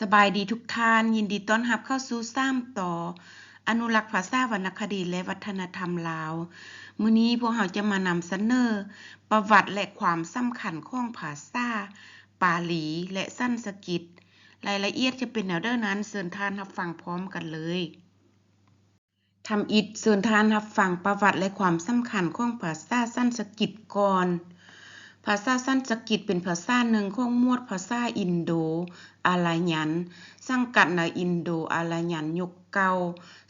สบายดีทุกท่าน ยินดีต้อนรับเข้าสู่ซ้ำต่อ อนุรักษ์ภาษาวรรณคดีและวัฒนธรรมลาว มื้อนี้พวกเราจะมานำเสนอ ประวัติและความสำคัญของภาษาปาลีและสั้นสกิตรายละเอียดจะเป็นแนวเด้อนั้นเชิญท่านรับฟังพร้อมกันเลยทำอิดเชิญท่านรับฟังประวัติและความสำคัญของภาษาสั้นสกิตก่อน ภาษาสันสกฤตเป็นภาษาหนึ่งของมวดภาษาอินโดอาลายัน สังกัดในอินโดอาลายันยุคเก่า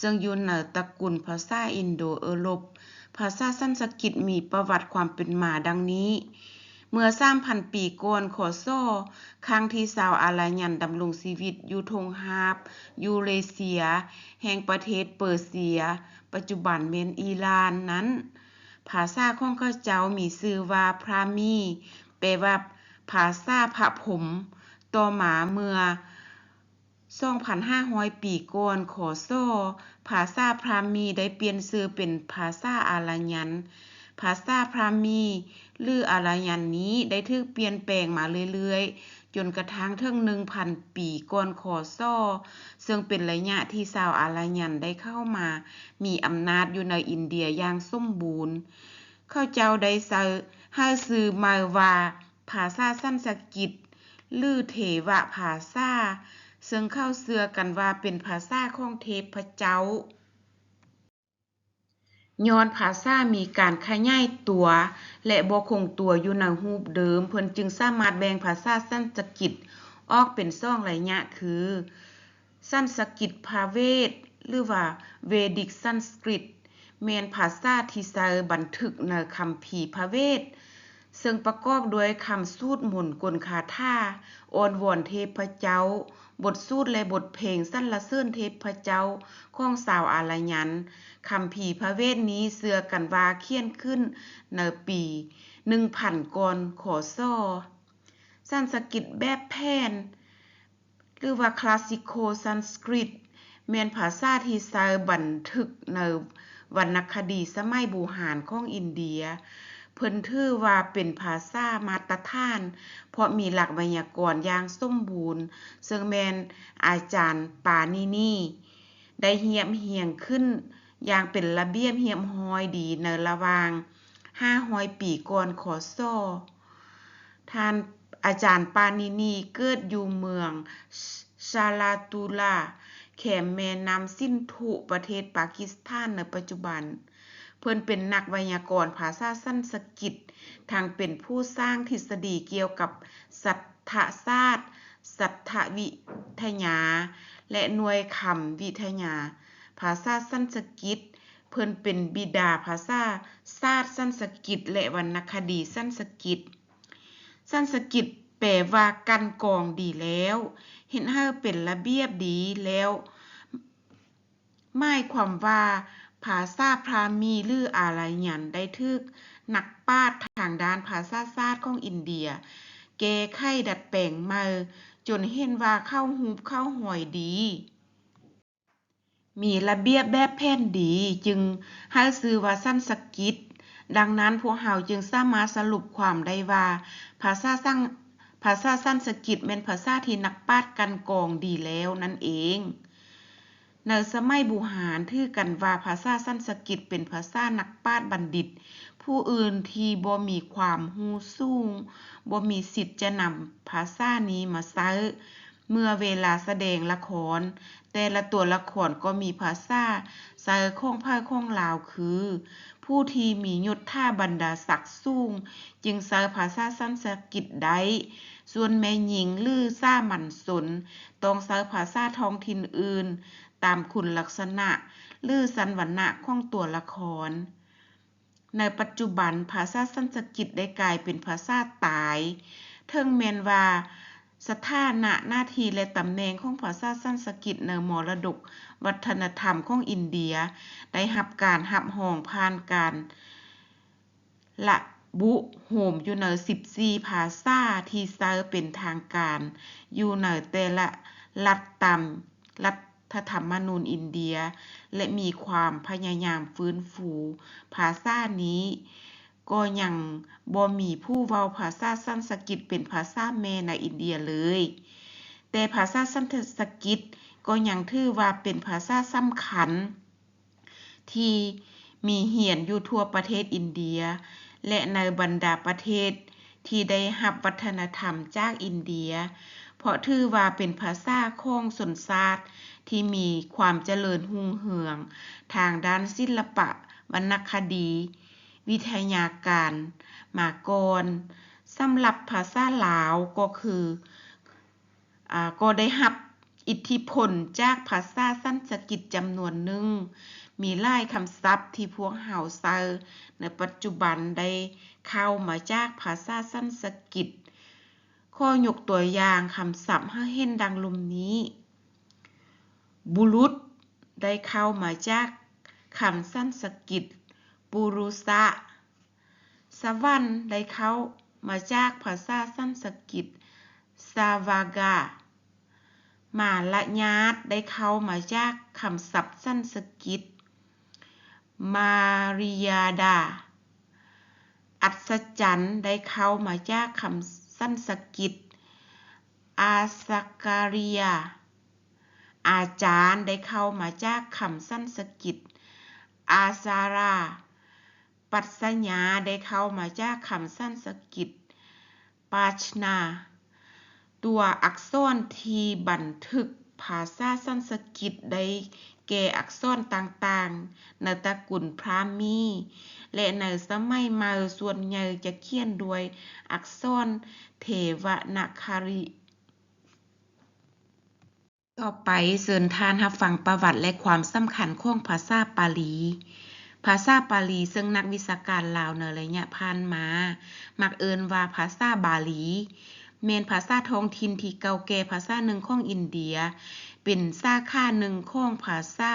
ซึ่งอยู่ในตระกูลภาษาอินโดเอโรป ภาษาสันสกฤตมีประวัติความเป็นมาดังนี้ เมื่อ3,000ปีก่อนขอโซอครั้งที่ชาวอาลายันดำรงชีวิตอยู่ทงฮาบยูเรเซีย แห่งประเทศเปอร์เซีย ปัจจุบันเมนอิหร่านนั้น ภาษาของเขาเจ้ามีชื่อว่าพรามีแปลว่าภาษาพระผม ต่อมาเมื่อ2,500 ปีก่อนขอโซภาษาพรามีได้เปลี่ยนชื่อเป็นภาษาอารายัน ภาษาพรามีหรืออารายันนี้ได้ถูกเปลี่ยนแปลงมาเรื่อยๆจนกระทั่งถึง1,000 ปีก่อนขอซอซึ่งเป็นระยะที่ชาวอารายันได้เข้ามา มีอำนาจอยู่ในอินเดียอย่างสมบูรณ์ เขาเจ้าได้เซให้ซื้อมาว่าภาษาสันสกฤตหรือเทวภาษาซึ่งเข้าเชื่อกันว่าเป็นภาษาของเทพเจ้า ย้อนภาษามีการขยายตัว และบ่คงตัวอยู่ในรูปเดิม เพิ่นจึงสามารถแบ่งภาษาสันสกฤตออกเป็นสองระยะ คือ สันสกฤตพาเวท หรือว่า Vedic Sanskrit แมนภาษาที่ใช้บันทึกในคัมภีพระเวท ซึ่งประกอบด้วยคำสูตรมนต์กลคาถาอ้อนวอนเทพเจ้า บทสูตรและบทเพลงสรรเสริญเทพเจ้าของชาวอารยันคัมภีพระเวทนี้เชื่อกันว่าเขียนขึ้นในปี1000ก่อนขอซอสันสกฤตแบบแผนหรือว่า Classical Sanskrit แม่นภาษาที่ใช้บันทึกในวรรณคดีสมัยโบราณของอินเดีย เพิ่นถือว่าเป็นภาษามาตรฐาน เพราะมีหลักไวยากรณ์อย่างสมบูรณ์ ซึ่งแมนอาจารย์ปานินีได้เรียบเรียงขึ้น อย่างเป็นระเบียบเรียบร้อยดีในระหว่าง500ปีก่อนขอซอท่านอาจารย์ปานินีเกิดอยู่เมืองชาลาตูลาแขมแม่น้ำสิ้นธุประเทศปากีสถานในปัจจุบัน พิ่นเป็นนักไวยากรณ์ภาษาสันสกฤตทางเป็นผู้สร้างทฤษฎีเกี่ยวกับสัทธศาสตร์ สัทธวิทยา และหน่วยคำวิทยา ภาษาสันสกฤตเพิ่นเป็นบิดาภาษาศาสตร์สันสกฤตและวรรณคดีสันสกฤตสันสกฤตแปลว่ากันกองดีแล้ว เห็นให้เป็นระเบียบดีแล้วหมายความว่า ภาษาพราหมีหรืออารยันได้ทึกนักปาชญ์ทางด้านภาษาศาสตร์ของอินเดีย แก้ไขดัดแปลงมาจนเห็นว่าเข้ารูเข้าหอยดี มีระเบียบแบบแผนดีจึงให้ชื่อว่าสั้นสกฤตดังนั้นพวกเราจึงสามารถสรุปความได้ว่า ภาษาสังภาษาสันสกฤตแม่นภาษาที่นักปาชญ์กันกองดีแล้วนั่นเอง ในสมัยบูหารถือกันว่าภาษาสันสกฤตเป็นภาษานักปราชญ์บัณฑิต ผู้อื่นที่บ่มีความรู้สูงบ่มีสิทธิ์จะนำภาษานี้มาใช้เมื่อเวลาแสดงละคร แต่ละตัวละครก็มีภาษาใช้ของภาคของลาวคือ ผู้ที่มียศถาบรรดาศักดิ์สูงจึงใช้ภาษาสันสกฤตได้ส่วนแม่หญิงหรือสามัญชนต้องใช้ภาษาท้องถิ่นอื่น ตามคุณลักษณะ หรือสันวรรณะของตัวละคร ในปัจจุบันภาษาสันสกฤตได้กลายเป็นภาษาตายถึงแมนว่าสถานะหน้าที่และตำแหน่งของภาษาสันสกฤตในมรดก วัฒนธรรมของอินเดีย ได้รับการรับรองผ่านการระบุโหมอยู่ใน14ภาษาที่ใช้เป็นทางการ อยู่ในแต่ละรัฐตามรัฐ ธรรมนูญอินเดีย และมีความพยายามฟื้นฟู ภาษานี้ ก็ยังบ่มีผู้เว้าภาษาสันสกฤตเป็นภาษาแม่ในอินเดียเลยแแต่ภาษาสันสกิตก็ยังถือว่าเป็นภาษาสำคัญ ที่มีเหียนอยู่ทั่วประเทศอินเดีย และในบรรดาประเทศ ที่ได้รับวัฒนธรรมจากอินเดีย เพราะถือว่าเป็นภาษาของสนศาสตร์ที่มีความเจริญหุ่งเหือง ทางด้านศิลปะวรรณคดี วิทยาการมากรสำหรับภาษาลาวก็คืออก็ได้รับอิทธิพลจากภาษาสันสกิตจำนวนหนึ่ง มีหลายคำศัพท์ที่พวกเฮาเซอในปัจจุบันได้ เข้ามาจากภาษาสันสกิตข้อยกตัวอย่างคำศัพท์ให้เห็นดังลุมนี้ บุรุษ ได้เข้ามาจากคำสันสกิตปุรุษะ สวรรค์ได้เข้ามาจากภาษาสันสกิตสาวากามาละญาตได้เข้ามาจากคำศัพท์สันสกิตมาริยาดา อัศจรรย์ได้เข้ามาจากคำสันสกิตอาสการิยอาจารย์ได้เข้ามาจากคำสันสกิตอาสารา ปัสญญาได้เข้ามาจากคำสันสกิตปาชนา ตัวอักษรที่บันทึก ภาษาสันสกิตได้แก่อักษรต่างๆ ในตระกูลพราหมี และในสมัยม่ส่วนใหญ่จะเขียนด้วยอักษรเทวนาคาริ ต่อไปเชิญทานรับฟังประวัติและความสำคัญของภาษาปาลีภาษาปาลีซึ่งนักวิชาการลาวในระยะผ่านมา มักเอิ้นว่าภาษาบาลี แมนภาษาท้องถิ่นที่เก่าแก่ภาษาหนึ่งของอินเดีย เป็นสาขาหนึ่งของภาษา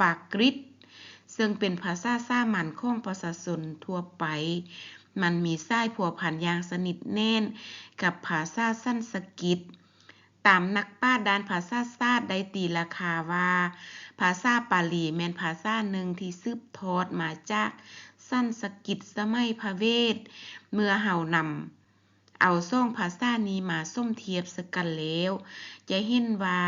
ปากฤตซึ่งเป็นภาษาสามัญของประชาชนทั่วไป มันมีสายผัวพันอย่างสนิทแน่นกับภาษาสันสกิต ตามนักปราด้านภาษาศาสตร์ได้ตีราคาว่า ภาษาปาลีแมนภาษาหนึ่งที่สืบทอดมาจากสันสกิตสมัยพระเวท เมื่อเฮานำ เอาซ่องภาษานี้มาส้มเทียบสกันแล้ว จะเห็นว่า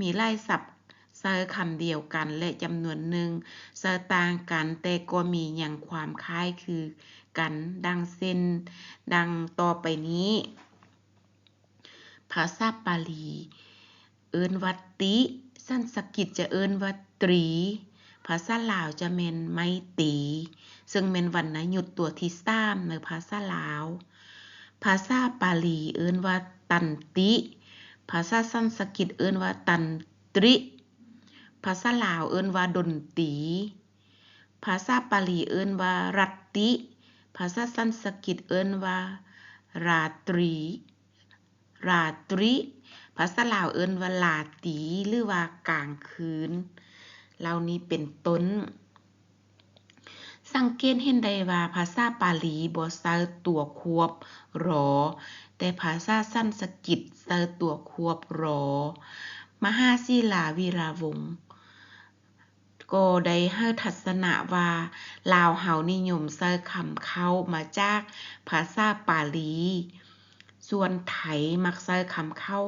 มีหลายศัพท์เซอคำเดียวกันและจำนวนหนึ่งเซอต่างกันแต่ก็มีอย่างความคล้ายคือกันดังเส้น ดังต่อไปนี้ ภาษาปาลี เอินว่าติ สันสกิตจะเอินว่าตรี ภาษาลาวจะแม่นไมตี ซึ่งแม่นวรรณยุกต์ตัวที่3ในภาษาลาว ภาษาปาลีเอิ้นว่าตันติ ภาษาสันสกิตเอิ้นว่าตันตริ ภาษาลาวเอิ้นว่าดนตรี ภาษาปาลีเอิ้นว่ารัตติ ภาษาสันสกิตเอิ้นว่าราตรี ราตริภาษาลาวเอิ้นว่าลาตีหรือว่ากลางคืนเหล่านี้เป็นต้น สังเกตเห็นได้ว่าภาษาปาลีบ่ใส่ตัวควบรอ แต่ภาษาสันสกิตใส่ตัวควบรอ มหาศิลาวีราวงศ์ก็ได้ให้ทัศนะว่า ลาวเฮานิยมใส่คำเข้ามาจากภาษาปาลี ส่วนไทยมักใส่คำเข้า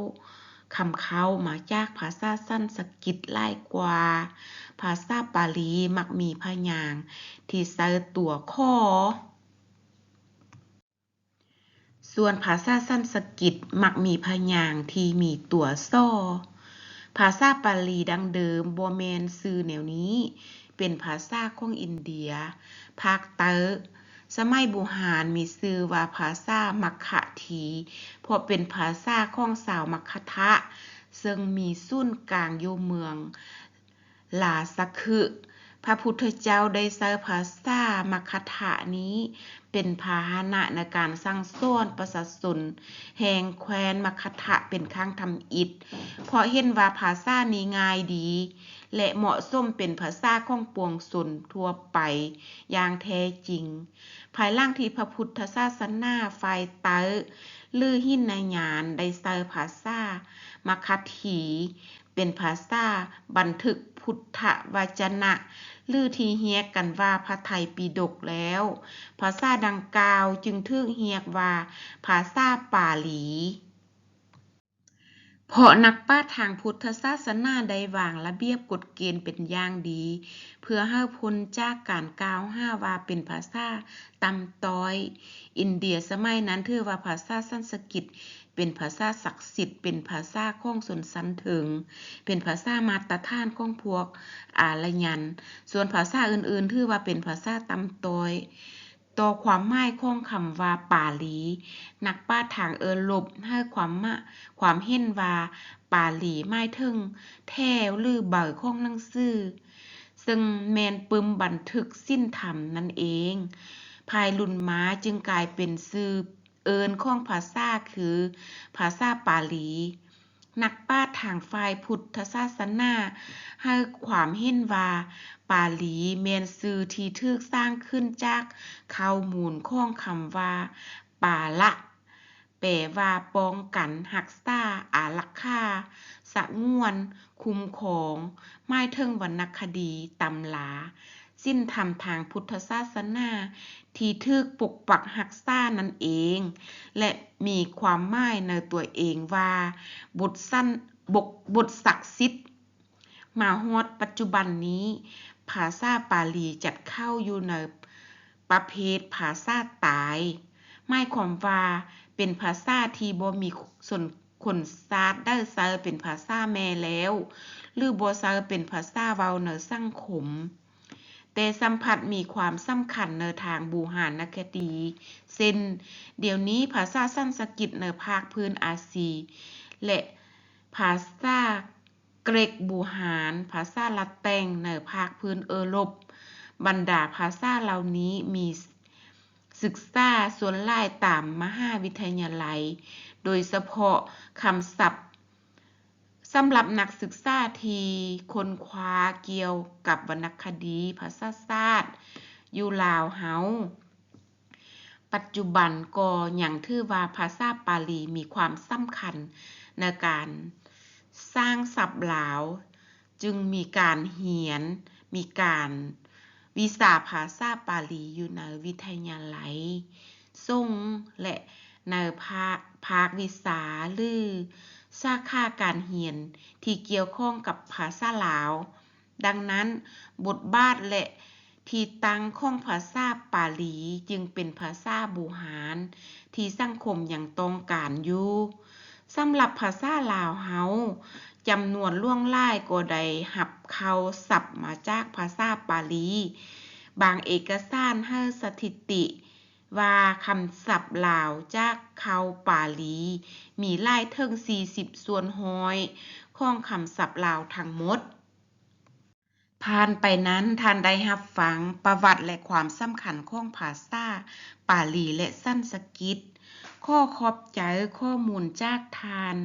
คำเขามาจากภาษาสันสกิตหลายกว่า ภาษาปาลีมักมีพยางที่ใส่ตัวขอส่วนภาษาสันสกิตมักมีพยางที่มีตัวซ้อภาษาปาลีดังเดิมบ่แมนชื่อแนวนี้ เป็นภาษาของอินเดีย ภาคเตอร์ สมัยโบราณมีชื่อว่าภาษามัคคะที เพราะเป็นภาษาของสาวมัคคะทะ ซึ่งมีศูนย์กลางอยู่เมืองลาสะคึ พระพุทธเจ้าได้ใช้ภาษามัคคะทะนี้ เป็นพาหนะในการสั่งสอนประชาชนแห่งแคว้นมัคคะทะเป็นครั้งทำอิฐเพราะเห็นว่าภาษานี้ง่ายดี และเหมาะสมเป็นภาษาของปวงชนทั่วไป อย่างแท้จริง ภายหลังที่พระพุทธศาสนาฝ่ายเตอลือหินนายานได้ใช้ภาษามัคคถี เป็นภาษาบันทึกพุทธวจนะหรือที่เรียกกันว่าพระไตรปิฎกแล้ว ภาษาดังกล่าวจึงถูกเรียกว่า ภาษาปาลี เพราะนักปราทางพุทธศาสนาได้วางระเบียบกฎเกณฑ์เป็นอย่างดี เพื่อให้พ้นจากการกล่าวห้าว่าเป็นภาษาตำต้อย อินเดียสมัยนั้นถือว่าภาษาสันสกฤต เป็นภาษาศักดิ์สิทธิ์ เป็นภาษาของสนสันถึง เป็นภาษามาตรฐานของพวกอารยัน ส่วนภาษาอื่นๆ ถือว่าเป็นภาษาตำตอยต่อความหมายของคำว่าปาลี นักปราทางเอิลบให้ความมาความเห็นว่าปาลีหมายถึง แถวหรือเบอของหนังสือ ซึ่งแมนปึมบันทึกสิ้นธรรมนั่นเอง ภายรุ่นม้าจึงกลายเป็นชื่อ เอินข้องภาษาคือภาษาปาลีนักปราทางฝ่ายพุทธศาสนาให้ความเห็นว่า ปาลีแม่นชื่อที่ถูกสร้างขึ้นจากข้อมูลข้องคำว่า ปาละแปลว่าป้องกันรักษาอารักขาสะงวน คุมครองหมายถึงวรรณคดีตำรา ศีลธรรมทางพุทธศาสนา ที่ถูกปกปักรักษานั่นเอง และมีความหมายในตัวเองว่า บทสั้นบกบทศักดิ์สิทธิ์มาฮอดปัจจุบันนี้ ภาษาปาลีจัดเข้าอยู่ในประเภทภาษาตายหมายความว่าเป็นภาษาที่บ่มีส่วนคนสาดได้ใช้เป็นภาษาแม่แล้ว หรือบ่ใช้เป็นภาษาเว้าในสังคม แต่สัมผัสมีความสำคัญในทางบูหานคดีเช่นเดี๋ยวนี้ภาษาสันสกฤตในภาคพื้นอาซี และภาษาเกรกบูหาน ภาษาละแตงในภาคพื้นเอรปบรรดาภาษาเหล่านี้มีศึกษาส่วนหลายตามมหาวิทยาลัย โดยเฉพาะคำศัพท์ สำหรับนักศึกษาที่ค้นคว้าเกี่ยวกับวรรณคดีภาษาศาสตร์อยู่ลาวเฮาปัจจุบันก็ยังถือว่าภาษาปาลีมีความสำคัญในการสร้างศัพท์ลาว จึงมีการเรียน มีการวิชาภาษาปาลีอยู่ในวิทยาลัยส่งและในภาคภาควิชาหรือ สาขาการเรียนที่เกี่ยวข้องกับภาษาลาว ดังนั้น บทบาทและที่ตั้งของภาษาปาลีจึงเป็นภาษาบูหาร ที่สังคมอยังต้องการอยู่สำหรับภาษาลาวเฮาจำนวนล่วงหลายก็ได้รับเขาศัพท์มาจากภาษาปาลี บางเอกสารให้สถิติ ว่าคำศัพท์ลาวจากเขาปาลี มีลายถึง40 ส่วนร้อยของคำศัพท์ลาวทั้งหมด ผ่านไปนั้นท่านได้รับฟังประวัติและความสำคัญของภาษาปาลีและสั้นสกฤตข้อขอบใจข้อมูลจากทาน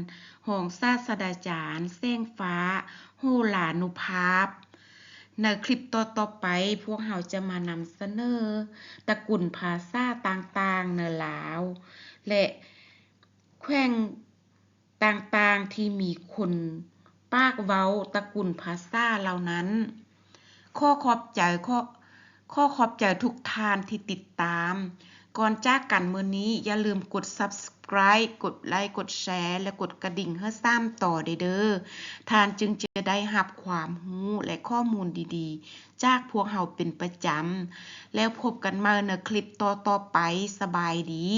รองศาสตราจารย์แสงฟ้าโหรานุภาพ ในคลิปต่อๆไป พวกเราจะมานำเสนอตระกูลภาษาต่างๆในลาว และแขวงต่างๆที่มีคนปากเว้าตระกูลภาษาเหล่านั้น ข้อขอบใจขอขอขอบใจทุกท่านที่ติดตาม ก่อนจากกันมือนี้อย่าลืมกด Subscribe กดไลค์ กดแชร์ และกดกระดิ่งเพื่อซ้ำต่อเด้อทานจึงจะได้หับความรู้และข้อมูลดีๆ จากพวกเราเป็นประจำ แล้วพบกันม่ในคลิปต่อๆไปสบายดี